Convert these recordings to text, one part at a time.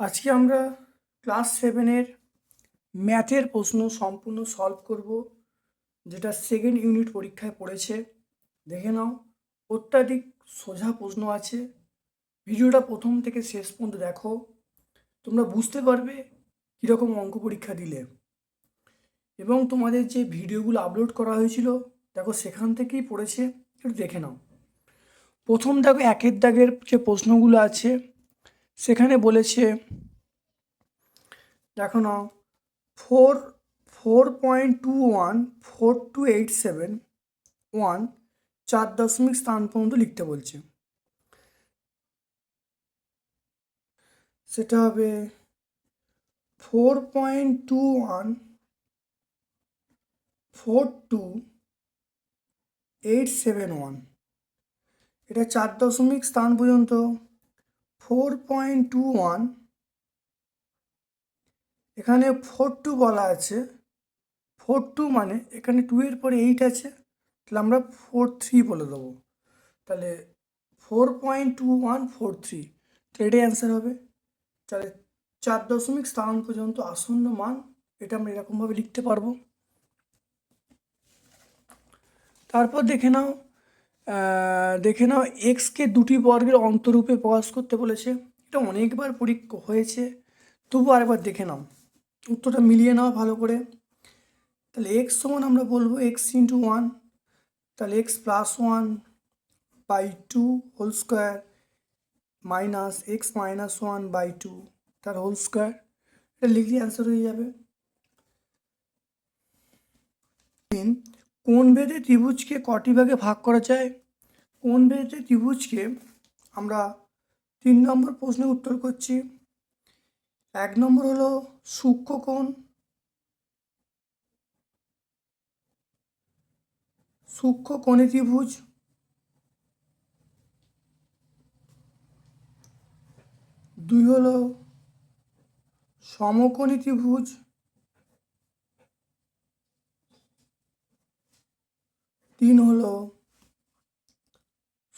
আজকে আমরা ক্লাস সেভেনের ম্যাথের প্রশ্ন সম্পূর্ণ সলভ করব, যেটা সেকেন্ড ইউনিট পরীক্ষায় পড়েছে। দেখে নাও, অত্যাধিক সোজা প্রশ্ন আছে। ভিডিওটা প্রথম থেকে শেষ পর্যন্ত দেখো। তোমরা বুঝতে পারবে কীরকম অঙ্ক পরীক্ষা দিলে। এবং তোমাদের যে ভিডিওগুলো আপলোড করা হয়েছিল, দেখো সেখান থেকেই পড়েছে, একটু দেখে নাও। প্রথম দেখো, একের দাগের যে প্রশ্নগুলো আছে, সেখানে বলেছে, দেখো নাও four four point two one four two eight seven one চার দশমিক স্থান পর্যন্ত লিখতে বলছে। সেটা হবে four point two one four two eight seven one. এটা চার দশমিক স্থান পর্যন্ত। Four point two one. এখানে ফোর টু বলা আছে। ফোর টু মানে এখানে টু এর পরে এইট আছে। তাহলে আমরা ফোর থ্রি বলে দেবো। তাহলে four point two one, four three. তো এটাই অ্যান্সার হবে। তাহলে চার দশমিক স্থান পর্যন্ত আসন্ন মান, এটা আমরা এরকমভাবে লিখতে পারব। তারপর দেখে নাও দেখে নাও এক্সকে দুটি বর্গের অন্তরূপে প্রকাশ করতে বলেছে। এটা অনেকবার পরীক্ষা হয়েছে। তবু আরেকবার দেখে নাও। উত্তরটা মিলিয়ে নাও ভালো করে। তাহলে এক্স সমান আমরা বলব এক্স ইন্টু ওয়ান তাহলে x plus one by two whole square minus x minus one by two তার হোল স্কোয়ার এটা লিখলে অ্যান্সার হয়ে যাবে। কোন ভেদে ত্রিভুজকে কটি ভাগে ভাগ করা যায়? কোন ভেদে ত্রিভুজকে আমরা তিন নম্বর প্রশ্নের উত্তর করছি। এক নম্বর হলো সূক্ষ্ম কোণ। সূক্ষ্ম কোণে ত্রিভুজ। দুই হলো সমকোণী ত্রিভুজ। তিন হলো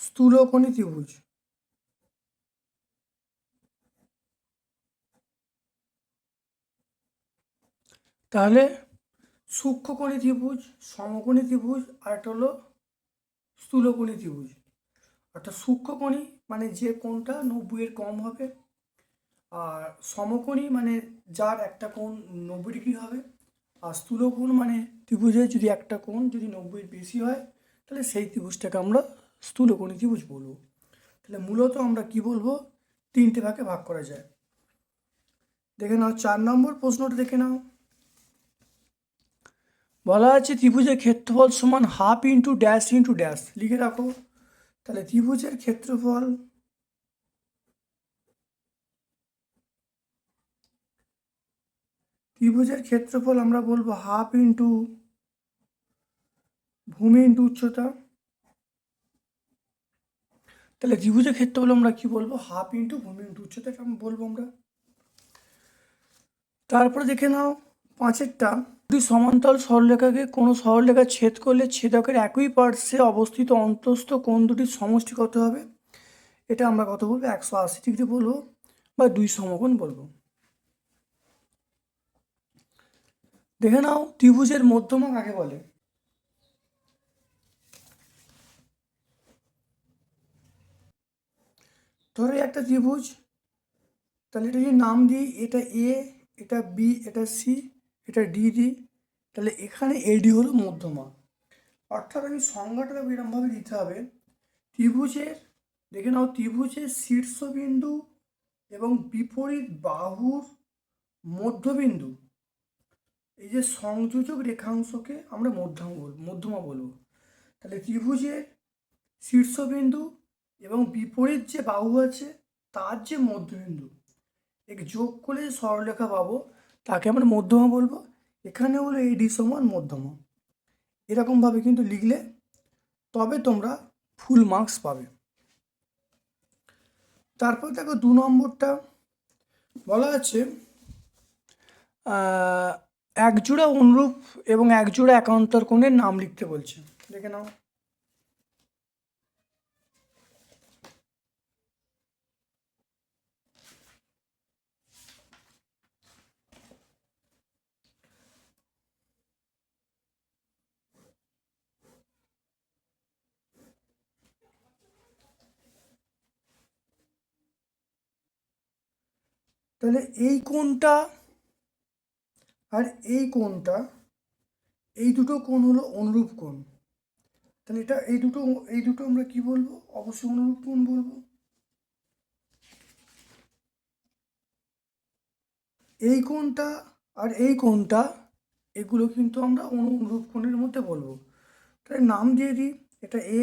স্থূলকোণী ত্রিভুজ। তাহলে সূক্ষ্মকোণী ত্রিভুজ, সমকোণী ত্রিভুজ আর একটা হলো স্থূলকোণী ত্রিভুজ। অর্থাৎ সূক্ষ্মকোণী মানে যে কোণটা নব্বইয়ের কম হবে, আর সমকোণী মানে যার একটা কোণ নব্বই ডিগ্রি হবে। আর স্থূলকোণ মানে ত্রিভুজের যদি একটা কোণ যদি নব্বইয়ের বেশি হয়, তাহলে সেই ত্রিভুজটাকে আমরা স্থূলকোণী ত্রিভুজ বলব। তাহলে মূলত আমরা কি বলব? তিনটে ভাগে ভাগ করা যায়। দেখে নাও, চার নম্বর প্রশ্নটা দেখে নাও। বলা আছে ত্রিভুজের ক্ষেত্রফল সমান half into dash into dash. লিখে রাখো। তাহলে ত্রিভুজের ক্ষেত্রফল ত্রিভুজের ক্ষেত্রফল আমরা বলব হাফ ইন্টু ভূমি ইন্টু উচ্চতা। তাহলে ত্রিভুজের ক্ষেত্রফল আমরা কি বলব? হাফ ইন্টু ভূমি ইন্টু উচ্চতা এটা বলব আমরা। তারপরে দেখে নাও পাঁচেরটা। দুটি সমান্তরাল সরলরেখাকে কোনো সরলরেখা ছেদ করলে ছেদকের একই পার্শ্বে অবস্থিত অন্তস্থ কোন দুটির সমষ্টি কত হবে? এটা আমরা কত বলব একশো আশি ডিগ্রি বলব বা দুই সমকোণ বলব। দেখে নাও, ত্রিভুজের মধ্যমা কাকে বলে? ধরো একটা ত্রিভুজ, তাহলে এটা যদি নাম দিই, এটা এ এটা বি এটা সি এটা ডি দিই তাহলে এখানে এডি হলো মধ্যমা। অর্থাৎ আমি সংজ্ঞাটা এরকমভাবে দিতে হবে, ত্রিভুজের, দেখে নাও, ত্রিভুজের শীর্ষবিন্দু এবং বিপরীত বাহুর মধ্যবিন্দু। এই যে সংযোজক রেখাংশকে আমরা মধ্যম মধ্যমা বলব। তাহলে ত্রিভুজের শীর্ষবিন্দু এবং বিপরীত যে বাহু আছে, তার যে মধ্যবিন্দু, এক যোগ করে যে সরলরেখা পাবো, তাকে আমরা মধ্যমা বলব। এখানে হলো এডি সমান মধ্যমা। এরকমভাবে কিন্তু লিখলে তবে তোমরা ফুল মার্কস পাবে। তারপর দেখো দু নম্বরটা বলা আছে একজোড়া অনুরূপ এবং একজোড়া একান্তর কোণের নাম লিখতে বলছে। দেখে নাও। তাহলে এই কোণটা আর এই কোণটা, এই দুটো কোণ হলো অনুরূপ কোণ। তাহলে এটা, এই দুটো এই দুটো আমরা কি বলব? অবশ্যই অনুরূপ কোণ বলব। এই কোণটা আর এই কোণটা, এগুলো কিন্তু আমরা অনুরূপ কোণের মধ্যে বলব। তাহলে নাম দিয়ে দিই, এটা এ,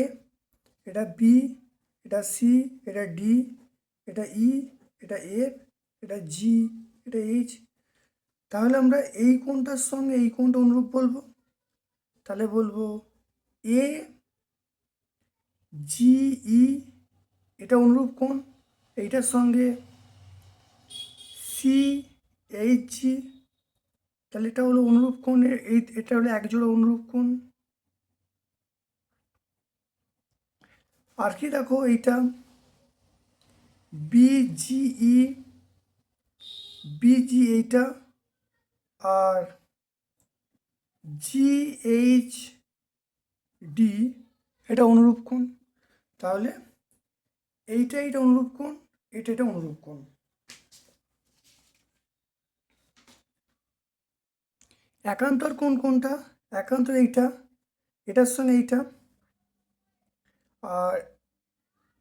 এটা বি, এটা সি, এটা ডি, এটা ই, এটা এফ এটা জি, এটা এইচ তাহলে আমরা এই কোণটার সঙ্গে এই কোণটা অনুরূপ বলব। তাহলে বলব এ জি ই এটা অনুরূপ কোণ। এইটার সঙ্গে সি এইচ জি তাহলে এটা হলো অনুরূপ কোণ। এই, এটা হলো একজোড়া অনুরূপ কোণ। আর কি দেখো এইটা? বিজিই বিজি এইটা। আর জি এইচ ডি এটা অনুরূপ কোণ। তাহলে এইটা এটা অনুরূপ কোণ, এটা এটা অনুরূপ কোণ। একান্তর কোন কোনটা? একান্তর এইটা, এটার সঙ্গে এইটা, আর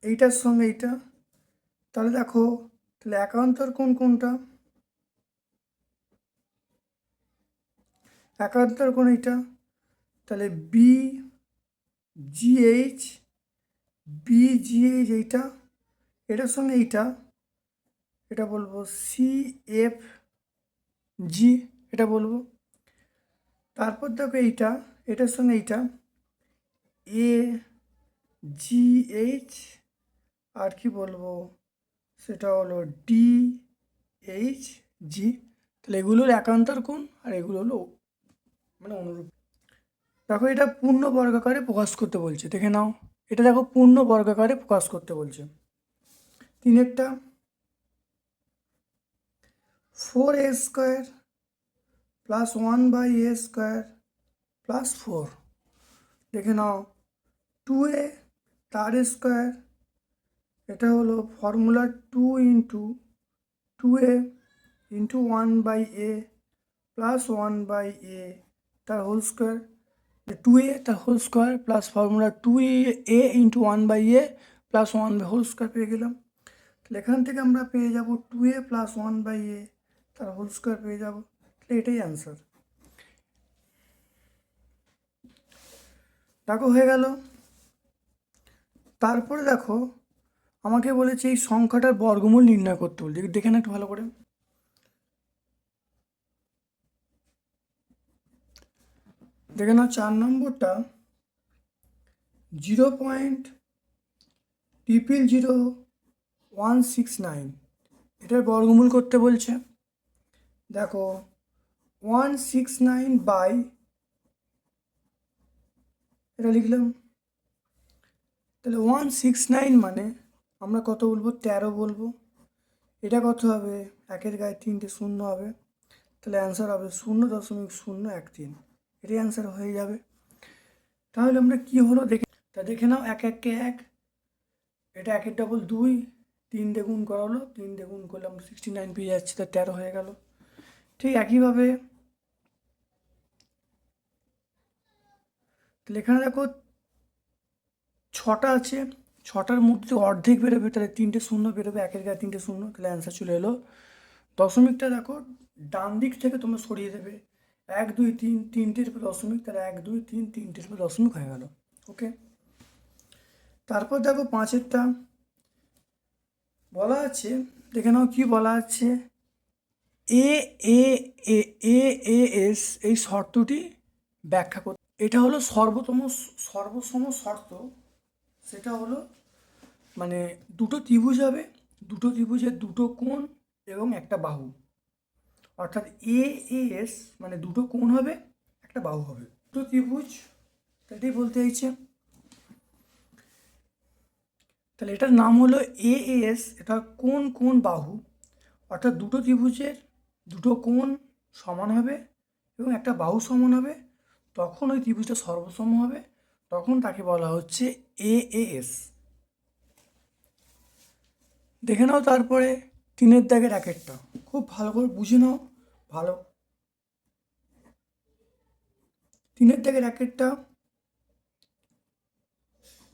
এইটার সঙ্গে এইটা। তাহলে দেখো, তাহলে একান্তর কোন কোনটা? একান্তর কোণ এইটা? তাহলে বি জিএইচ বি জিএইচ এইটা? এটার সঙ্গে এইটা? এটা বলব সি এফ জি এটা বলব। তারপর দেখো এইটা, এটার সঙ্গে এইটা? এ জি এইচ আর কি বলব? সেটা হলো ডি এইচ জি তাহলে এগুলো হলো একান্তর কোণ আর এগুলো হলো মানে অনুরূপ। দেখো, এটা পূর্ণ বর্গাকারে প্রকাশ করতে বলছে। দেখে নাও, এটা দেখো পূর্ণ বর্গাকারে প্রকাশ করতে বলছে। তিনেরটা four a square plus one by a square plus four দেখে নাও টু এ তার স্কোয়ার এটা হলো formula two into two a into one by a plus one by a তার হোল স্কোয়ার টু এ তার whole square plus formula two a into one by a plus one by whole square পেয়ে গেলাম। তাহলে এখান থেকে আমরা পেয়ে যাব two a plus one by a তার হোল স্কোয়ার পেয়ে যাব। তাহলে এটাই অ্যান্সার দেখো হয়ে গেল। তারপরে দেখো, আমাকে বলেছে এই সংখ্যাটার বর্গমূল নির্ণয় করতে বলছে। দেখে না একটু ভালো করে। দেখে নাও, চার নম্বরটা, zero point triple zero one six nine এটার বর্গমূল করতে বলছে। দেখো ওয়ান সিক্স নাইন বাই এটা লিখলাম। তাহলে ওয়ান সিক্স নাইন মানে আমরা কত বলব? তেরো বলব। এটা কত হবে? একের গায়ে তিনটে শূন্য হবে। তাহলে অ্যান্সার হবে শূন্য দশমিক শূন্য এক তিন। এটাই অ্যান্সার হয়ে যাবে। তাহলে আমরা কি হলো? দেখে তা দেখে নাও, এক এককে এক। এটা একের ডবল দুই, তিন দ্বিগুণ করা হলো, তিন দ্বিগুণ করলে আমরা সিক্সটি নাইন পেয়ে যাচ্ছি, তা তেরো হয়ে গেল। ঠিক একইভাবে তাহলে এখানে দেখো ছটা আছে। ছটার মধ্যে অর্ধেক বেরোবে, তাহলে তিনটে শূন্য বেরোবে, একের গায়ে তিনটে শূন্য, তাহলে অ্যান্সার চলে এলো। দশমিকটা দেখো, ডান দিক থেকে তোমরা সরিয়ে দেবে। এক, দুই, তিন, তিনটের দশমিক, তাহলে এক, দুই, তিন, তিনটের পর দশমিক হয়ে গেল ওকে তারপর দেখো পাঁচেরটা, বলা আছে, দেখে নাও কি বলা আছে? এ এ এ এ এ এস এই শর্তটি ব্যাখ্যা করতে এটা হলো সর্বতম, সর্বসম শর্ত, সেটা হলো মানে দুটো ত্রিভুজ হবে, দুটো ত্রিভুজের দুটো কোণ এবং একটা বাহু। অর্থাৎ এ এস মানে দুটো কোণ হবে, একটা বাহু হবে। দুটো ত্রিভুজ, এটাই বলতে চাইছে। তাহলে এটার নাম হলো এ এস এটা কোন কোন বাহু। অর্থাৎ দুটো ত্রিভুজের দুটো কোণ সমান হবে এবং একটা বাহু সমান হবে। তখন ওই ত্রিভুজটা সর্বসম হবে। তখন তাকে বলা হচ্ছে এ এস দেখে নাও তারপরে তিনের দাগের র্যাকেটটা খুব ভালো করে বুঝে নাও। ভালো। তিনের থেকে র্যাকেটটা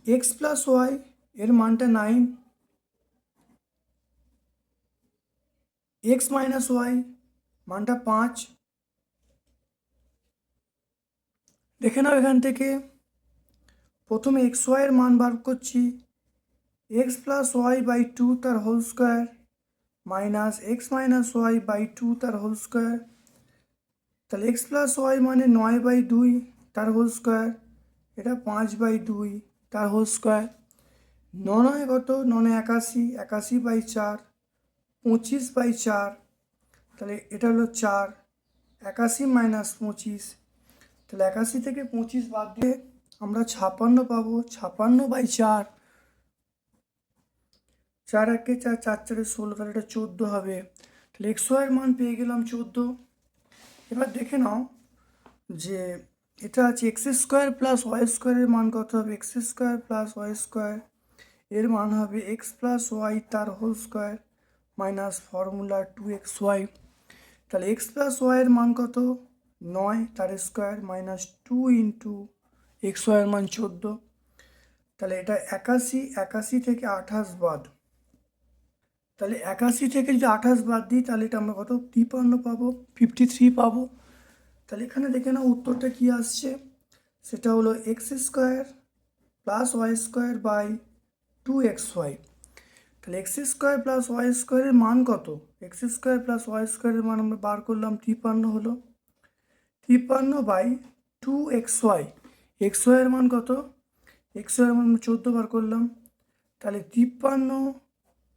এক্স প্লাস ওয়াই এর মানটা নাইন এক্স মাইনাস ওয়াই মানটা পাঁচ। দেখে নাও এখান থেকে। প্রথমে এক্স ওয়াইয়ের মান বার করছি। X plus y by two তার whole square minus x minus y by two তার হোল স্কোয়ার তাহলে এক্স প্লাস ওয়াই মানে নয় বাই দুই তার হোল স্কোয়ার এটা পাঁচ বাই দুই তার হোল স্কোয়ার নয় কত? নয় একাশি একাশি বাই চার, পঁচিশ বাই চার, তাহলে এটা হলো চার, একাশি মাইনাস পঁচিশ, তাহলে একাশি থেকে পঁচিশ বাদ দিয়ে আমরা ছাপান্ন পাবো, ছাপান্ন বাই চার। চার একে চার চার চারে ষোলো, তাহলে এটা চোদ্দ হবে। তাহলে এক্স ওয়াইয়ের মান পেয়ে গেলাম চোদ্দ। এবার দেখে নাও যে এটা আছে এক্স স্কোয়ার প্লাস ওয়াই স্কোয়ারের মান কত হবে? X square plus y square এর মান হবে এক্স প্লাস ওয়াই তার whole square minus formula two x y তাহলে এক্স প্লাস ওয়াইয়ের মান কত? নয়, তার square minus two into x ওয়াইয়ের মান চোদ্দ। তাহলে এটা একাশি একাশি থেকে আঠাশ বাদ। তাহলে একাশি থেকে যদি আঠাশ বাদ দিই, তাহলে এটা আমরা কত? তিপান্ন পাবো ফিফটি থ্রি পাবো। তাহলে এখানে দেখে নাও উত্তরটা কী আসছে। সেটা হলো x square plus y square by two x y তাহলে এক্স স্কোয়ার প্লাস ওয়াই স্কোয়ারের মান কত? এক্স স্কোয়ার প্লাস ওয়াই স্কোয়ারের মান আমরা বার করলাম তিপান্ন হলো। তিপ্পান্ন by two x y x ওয়াইয়ের মান কত? এক্স ওয়াইয়ের মান চোদ্দ বার করলাম। তাহলে তিপ্পান্ন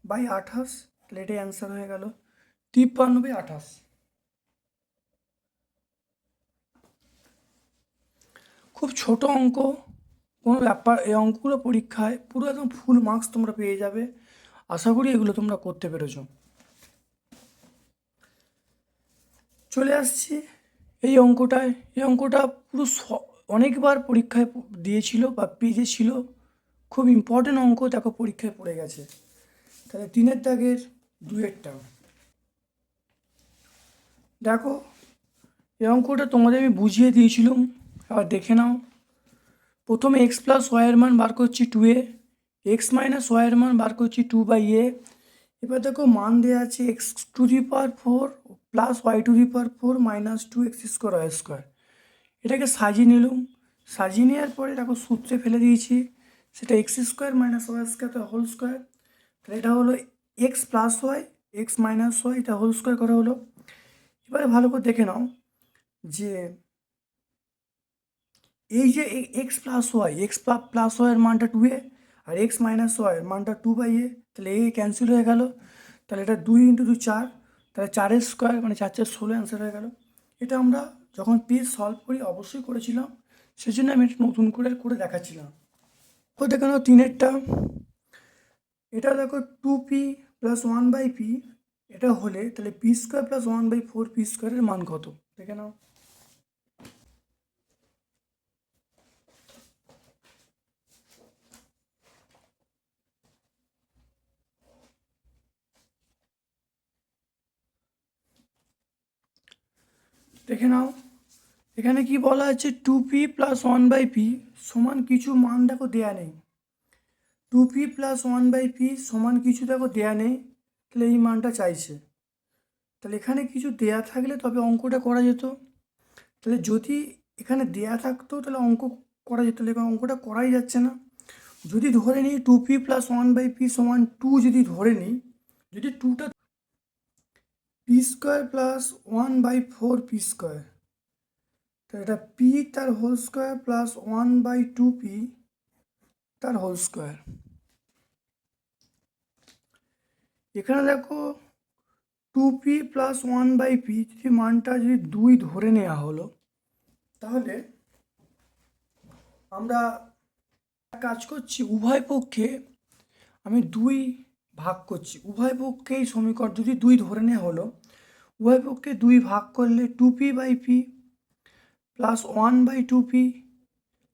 বাই আঠাশ তাহলে এটাই অ্যান্সার হয়ে গেল। তিপ্পান্ন বাই আঠাশ। খুব ছোট অঙ্ক, কোনো ব্যাপার, এই অঙ্কগুলো পরীক্ষায় পুরো একদম ফুল মার্কস তোমরা পেয়ে যাবে। আশা করি এগুলো তোমরা করতে পেরেছ। চলে আসছি এই অঙ্কটায়। এই অঙ্কটা পুরো অনেকবার পরীক্ষায় দিয়েছিল বা পেজে ছিল খুব ইম্পর্টেন্ট অঙ্ক, দেখো পরীক্ষায় পড়ে গেছে। তাহলে তিনের দাগের দুয়েরটা দেখো, এই অঙ্কটা তোমাদের আমি বুঝিয়ে দিয়েছিলাম, আবার দেখে নাও। প্রথমে এক্স প্লাস ওয়াইয়ের মান বার করছি টু এ এক্স মাইনাস ওয়াইয়ের মান বার করছি টু বাই এ এবার দেখো, মান দেওয়া আছে x to the power four plus y to the power four minus two x square y square এটাকে সাজিয়ে নিলাম। সাজিয়ে নেওয়ার পরে দেখো সূত্রে ফেলে দিয়েছি, সেটা x square minus y square whole square তাহলে এটা হলো x plus y x minus y এটা হোল স্কোয়ার করা হলো। এবারে ভালো করে দেখে নাও যে এই যে x plus y x plus ওয়াইয়ের মানটা টু এ আর এক্স মাইনাস ওয়াইয়ের মানটা টু বাই এ তাহলে এ ক্যান্সেল হয়ে গেল। তাহলে এটা দুই ইন্টু দু চার, তাহলে চারের স্কোয়ার মানে চার চার ষোলো অ্যান্সার হয়ে গেল। এটা আমরা যখন পেজ সলভ করি, অবশ্যই করেছিলাম। সেজন্য আমি এটা নতুন করে করে দেখাচ্ছিলাম। তো দেখে নাও তিনেরটা। এটা দেখো two p plus one by p এটা হলে তাহলে p square plus one by four p স্কোয়ারের মান কত? দেখে নাও। দেখে নাও। এখানে কি বলা আছে two p plus one by p সমান কিছু মান দেখো দেয়া নেই। Two p plus one by p সমান কিছু দেখো দেয়া নেই, তাহলে এই মানটা চাইছে। তাহলে এখানে কিছু দেয়া থাকলে তবে অঙ্কটা করা যেত। তাহলে যদি এখানে দেয়া থাকতো, তাহলে অঙ্ক করা যেত, তাহলে অঙ্কটা করাই যাচ্ছে না। যদি ধরে নিই two p plus one by p সমান টু যদি ধরে নিই, যদি টুটা p square plus one by four p square তো এটা পি তার whole square plus one by two p তার হোল স্কোয়ার এখানে দেখো two p plus one by p যদি মানটা যদি দুই ধরে নেওয়া হলো, তাহলে আমরা কাজ করছি, উভয় পক্ষে আমি দুই ভাগ করছি। উভয় পক্ষে এই সমীকরণ যদি দুই ধরে নেওয়া হলো, উভয় পক্ষে দুই ভাগ করলে two p by p plus one by two p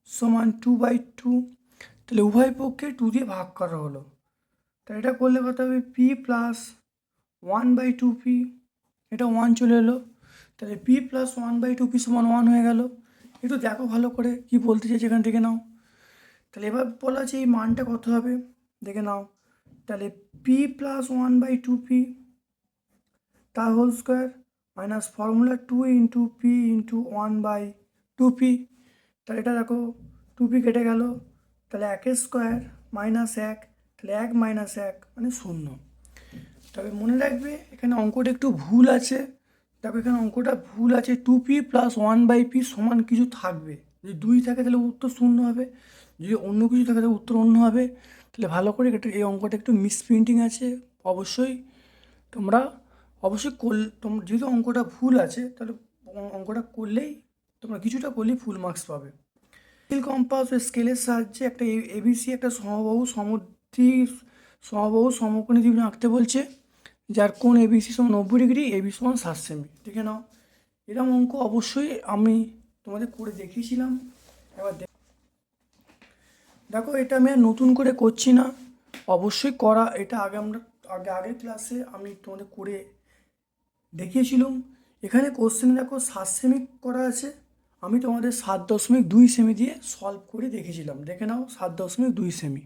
সমান টু বাই টু তাহলে উভয় পক্ষে টু দিয়ে ভাগ করা হলো। তা এটা করলে কত হবে? P plus one by two p এটা ওয়ান চলে এলো। তাহলে p plus one by two p সমান ওয়ান হয়ে গেল। একটু দেখো ভালো করে কি বলতে চাইছে এখান থেকে নাও। তাহলে এবার বলা আছে এই মানটা কত হবে? দেখে নাও। তাহলে p plus one by two p তার whole square minus formula two into p into one by two p তাহলে এটা দেখো টু পি কেটে গেল। তাহলে একের স্কোয়ার মাইনাস এক তাহলে এক মাইনাস এক মানে শূন্য। তবে মনে রাখবে, এখানে অঙ্কটা একটু ভুল আছে। দেখো এখানে অঙ্কটা ভুল আছে two p plus one by p সমান কিছু থাকবে। যদি দুই থাকে তাহলে উত্তর শূন্য হবে। যদি অন্য কিছু থাকে তাহলে উত্তর অন্য হবে। তাহলে ভালো করে এটা এই অঙ্কটা একটু মিসপ্রিন্টিং আছে। অবশ্যই তোমরা অবশ্যই কোল তোমরা যেহেতু অঙ্কটা ভুল আছে, তাহলে অঙ্কটা করলেই তোমরা কিছুটা করলেই ফুল মার্কস পাবে। স্কেল কম্পাস স্কেলের সাহায্যে একটা এবিসি একটা সমবাহু সমদ্বি সমবাহু সমকোণী ত্রিভুজ আঁকতে বলছে, যার কোণ এবিসি সমান নব্বই ডিগ্রি এবি সমান সাত সেমি। দেখে নাও এরকম অঙ্ক অবশ্যই আমি তোমাদের করে দেখিয়েছিলাম। এবার দেখো এটা আমি আর নতুন করে করছি না। অবশ্যই করা, এটা আগে আমরা, আগে আগের ক্লাসে আমি তোমাদের করে দেখিয়েছিলাম। এখানে কোশ্চেন দেখো সাত সেমি করা আছে। আমি তোমাদের সাত দশমিক দুই সেমি দিয়ে সলভ করে দেখেছিলাম দেখে নাও, সাত দশমিক দুই সেমি।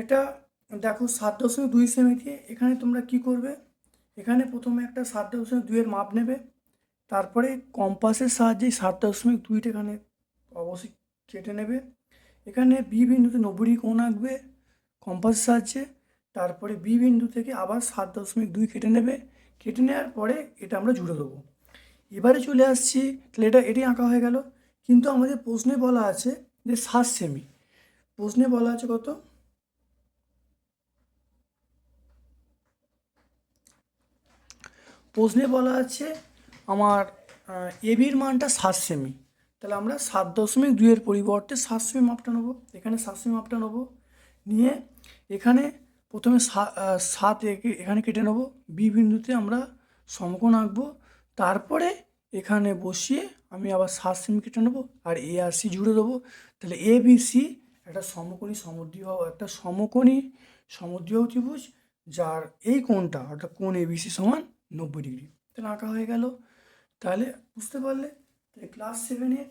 এটা দেখো সাত দশমিক দুই সেমি দিয়ে এখানে তোমরা কি করবে? এখানে প্রথমে একটা সাত দশমিক দুইয়ের মাপ নেবে, তারপরে কম্পাসের সাহায্যে সাত দশমিক দুইটা এখানে অবশ্যই কেটে নেবে। এখানে বি বিন্দুতে নব্বই ডিগ্রি কোণ আঁকবে কম্পাসের সাহায্যে, তারপরে বি বিন্দু থেকে আবার সাত দশমিক দুই কেটে নেবে। কেটে নেওয়ার পরে এটা আমরা জুড়ে দেবো। এবারে চলে আসছি, তাহলে এটা এটি আঁকা হয়ে গেল। কিন্তু আমাদের প্রশ্নে বলা আছে যে সাত সেমি প্রশ্নে বলা আছে কত? প্রশ্নে বলা আছে, আমার এবির মানটা সাত সেমি তাহলে আমরা সাত দশমিক দুইয়ের পরিবর্তে সাত সেমি মাপটা নেব। এখানে সাত সেমি মাপটা নেব। নিয়ে এখানে প্রথমে সাত এখানে কেটে নেব। বি বিন্দুতে আমরা সমকোণ আঁকবো। তারপরে এখানে বসিয়ে আমি আবার সাত সেমি কেটে নেব আর এ আর সি জুড়ে দেবো। তাহলে এ বি সি একটা সমকোণী সমদ্বিবাহু, একটা সমকোণী সমদ্বিবাহু ত্রিভুজ, যার এই কোণটা অর্থাৎ কোণ এ বি সি সমান নব্বই ডিগ্রি। তাহলে আঁকা হয়ে গেল। তাহলে বুঝতে পারলে, তাহলে ক্লাস সেভেনের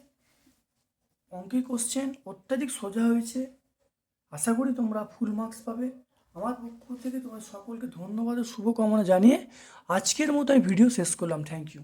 অঙ্কে কোশ্চেন অত্যাধিক সোজা হয়েছে। আশা করি তোমরা ফুল মার্কস পাবে। আমার পক্ষ থেকে তোমার সকলকে ধন্যবাদ ও শুভকামনা জানিয়ে আজকের মতো আমি ভিডিও শেষ করলাম। Thank you